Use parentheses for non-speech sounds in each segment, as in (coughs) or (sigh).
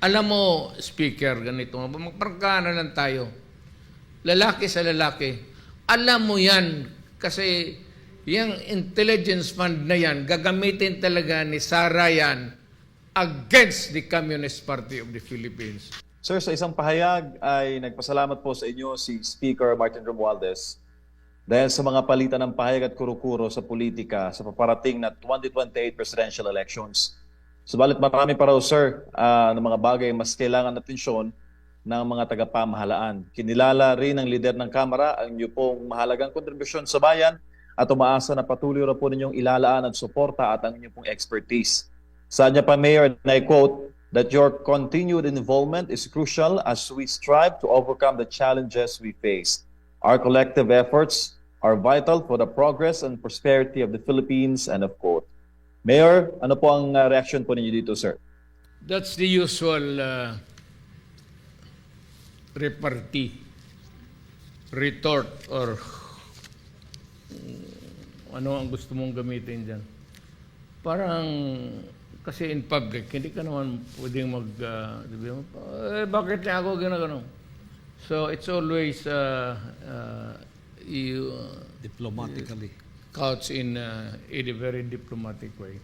Alam mo, Speaker, ganito, magparka na lang tayo. Lalaki sa lalaki. Alam mo yan, kasi yung intelligence fund na yan, gagamitin talaga ni Sara yan against the Communist Party of the Philippines. Sir, sa isang pahayag ay nagpasalamat po sa inyo si Speaker Martin Romualdez dahil sa mga palitan ng pahayag at kuro-kuro sa politika sa paparating na 2028 presidential elections. Subalit marami pa raw, sir, ah, ng mga bagay mas kailangan atensyon ng mga tagapamahalaan. Kinilala rin ng lider ng Kamara ang inyo pong mahalagang kontribusyon sa bayan at umaasa na patuloy ra po ninyong ilalaan at suporta at ang inyong pong expertise. Sa niya pa, Mayor, and quote, that your continued involvement is crucial as we strive to overcome the challenges we face. Our collective efforts are vital for the progress and prosperity of the Philippines, and of quote. Mayor, ano po ang uh, reaction po ninyo dito, sir? That's the usual uh, repartee, retort, or ano ang gusto mong gamitin dyan. Parang, kasi in public, hindi ka naman pwedeng mag, uh, eh, bakit niya ako ginagano? So, it's always, uh, uh, you, uh, diplomatically. Couch in uh, in a very diplomatic way.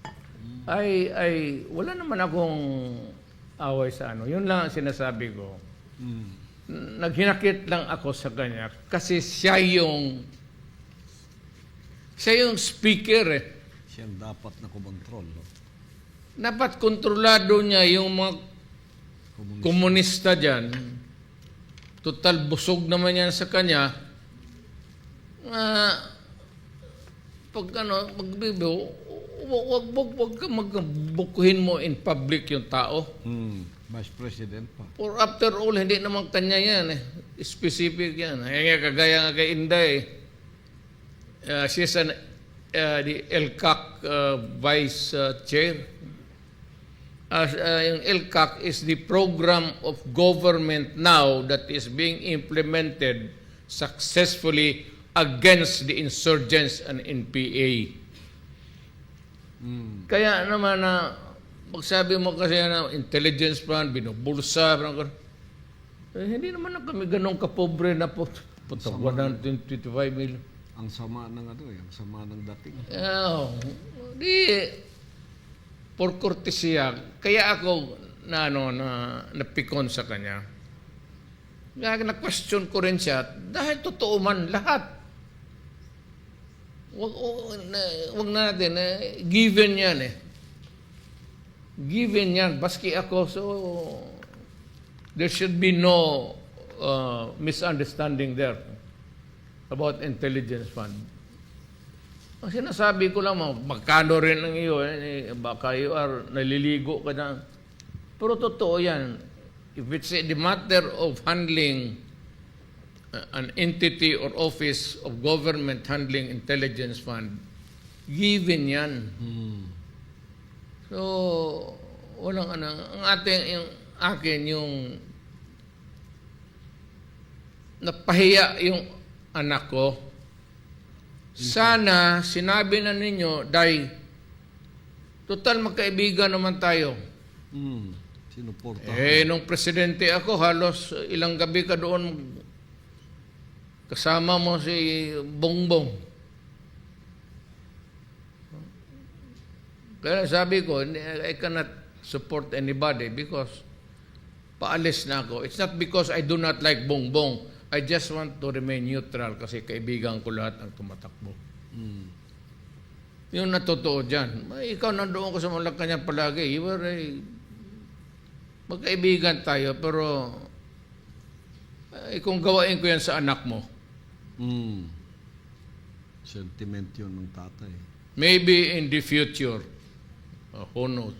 Ay ay wala naman akong away sa ano. Yun lang ang sinasabi ko. Mm. Naghinakit lang ako sa kanya kasi siya yung siya yung speaker eh. Siya ang dapat na kumontrol. No? Dapat kontrolado niya yung mga Komunis- komunista dyan. Total busog naman yan sa kanya. Ah, pag ano, magbibo, wag, wag, wag, ka magbukuhin mo in public yung tao. Mm. Vice President pa. Or after all, hindi naman kanya yan eh. Specific yan. Kaya kagaya nga kay Inday eh. Uh, she's an, uh, the LCAC uh, Vice uh, Chair. As, uh, yung LCAC is the program of government now that is being implemented successfully against the insurgents and NPA. Mm. Kaya naman na magsabi mo kasi na intelligence plan, binubulsa, eh, hindi naman na kami ganun kapobre na po. Punta 125 million. Ang sama ng ano eh, ang sama ng dating. Oh, di for courtesy kaya ako na ano na napikon sa kanya. Kaya na-question ko rin siya dahil totoo man lahat. Wag, wag, na, natin, eh, given yan eh. Given yan, baski ako, so there should be no uh, misunderstanding there about intelligence fund. Ang sinasabi ko lang, mag- magkano rin ang iyo, eh, baka you are naliligo ka na. Pero totoo yan. If it's the matter of handling an entity or office of government handling intelligence fund, given yan. Mm. So, walang ano. Ang ating, yung akin, yung napahiya yung anak ko. Sana sinabi na ninyo, Day, total magkaibigan naman tayo. Mm. Sinuporta. Eh, nung presidente ako, halos ilang gabi ka doon kasama mo si Bongbong. Kaya sabi ko, I cannot support anybody because paalis na ako. It's not because I do not like Bongbong. I just want to remain neutral kasi kaibigan ko lahat ang tumatakbo. Mm. Yung natotoo dyan, "Ay, ikaw nandoon ko sa Malacanang palagi. You were a... Magkaibigan tayo, pero eh, kung gawain ko yan sa anak mo, Mm. Sentiment yun ng tatay. maybe in the future, uh, who knows,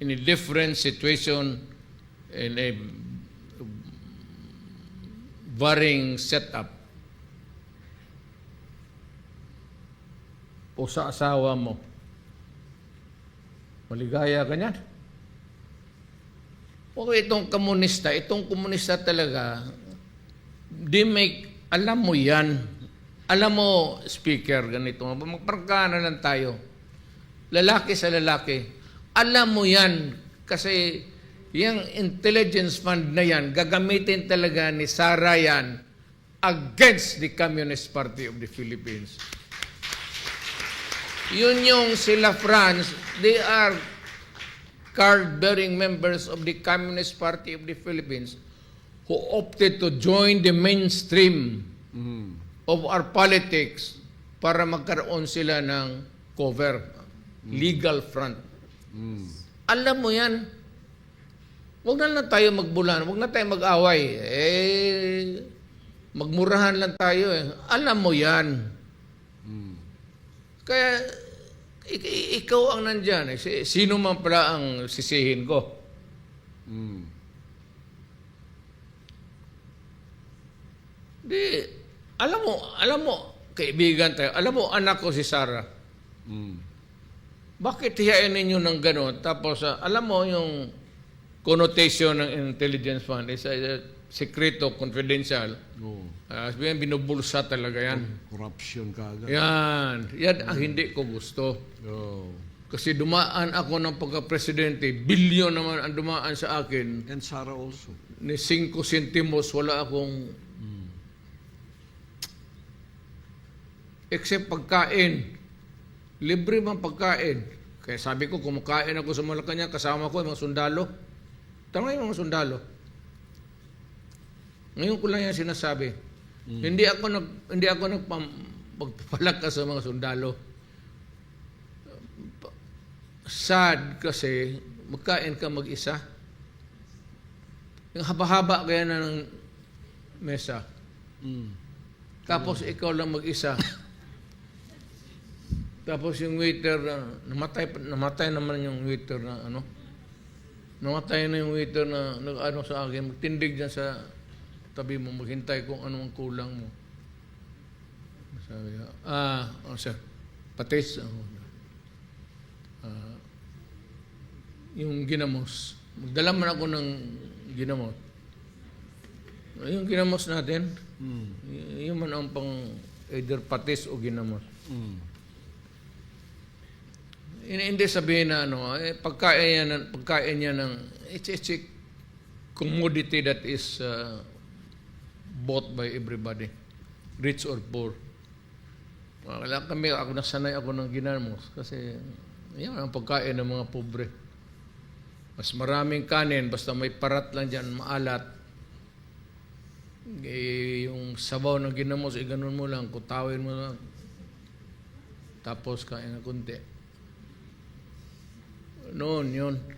in a different situation, in a varying setup, o sa asawa mo, maligaya ka niyan. O itong komunista, itong komunista talaga, di make, alam mo yan. Alam mo, speaker, ganito, magparka na lang tayo. Lalaki sa lalaki. Alam mo yan, kasi yung intelligence fund na yan, gagamitin talaga ni Sara yan against the Communist Party of the Philippines. Yun yung sila France, they are card-bearing members of the Communist Party of the Philippines who opted to join the mainstream Mm. of our politics para magkaroon sila ng cover, legal front. Mm. Alam mo yan. Huwag na lang tayo magbulan, huwag na tayo mag-away. Eh, magmurahan lang tayo eh. Alam mo yan. Mm. Kaya, ik- ik- ikaw ang nandyan. Eh. Si- Sino man pala ang sisihin ko? Mm. Di, alam mo, alam mo, kaibigan tayo, alam mo, anak ko si Sarah. Mm. Bakit hiyain ninyo ng gano'n? Tapos, ah, alam mo yung connotation ng intelligence fund is uh, sekreto, confidential. Oh. Uh, sabihin, binubulsa talaga yan. Corruption ka agad. Yan. Yan ang hindi ko gusto. Oh. Kasi dumaan ako ng pagka-presidente, bilyon naman ang dumaan sa akin. And Sarah also. Ni 5 centimos, wala akong... Except pagkain. Libre man pagkain. Kaya sabi ko, kumakain ako sa Malacanang, kasama ko yung mga sundalo. Tama yung mga sundalo. Ngayon ko lang yan sinasabi. Hindi ako nag hindi ako nagpapalakas sa mga sundalo. Sad kasi magkain ka mag-isa. Yung haba-haba kaya na ng mesa. Mm. Tapos ikaw lang mag-isa. (coughs) Tapos yung waiter, na, namatay, namatay naman yung waiter na ano. Namatay na yung waiter na nag-ano sa akin. Magtindig dyan sa tabi mo, maghintay kung ano ang kulang mo. Sabi ko, ah, oh, sir, patis. Oh, ah, yung ginamos. Magdala man ako ng ginamos. Yung ginamos natin, Mm. y- yun man ang pang either patis o ginamos. Mm. Hindi sabihin na ano, eh, pagkain niya pagkain niya ng it's, it's a commodity that is uh, bought by everybody, rich or poor. Wala kami, ako nasanay ako ng ginamos kasi yan ang pagkain ng mga pobre. Mas maraming kanin, basta may parat lang dyan, maalat. Eh, yung sabaw ng ginamos, eh, ganun mo lang, kutawin mo lang. Tapos kain na kunti. Noon, yun.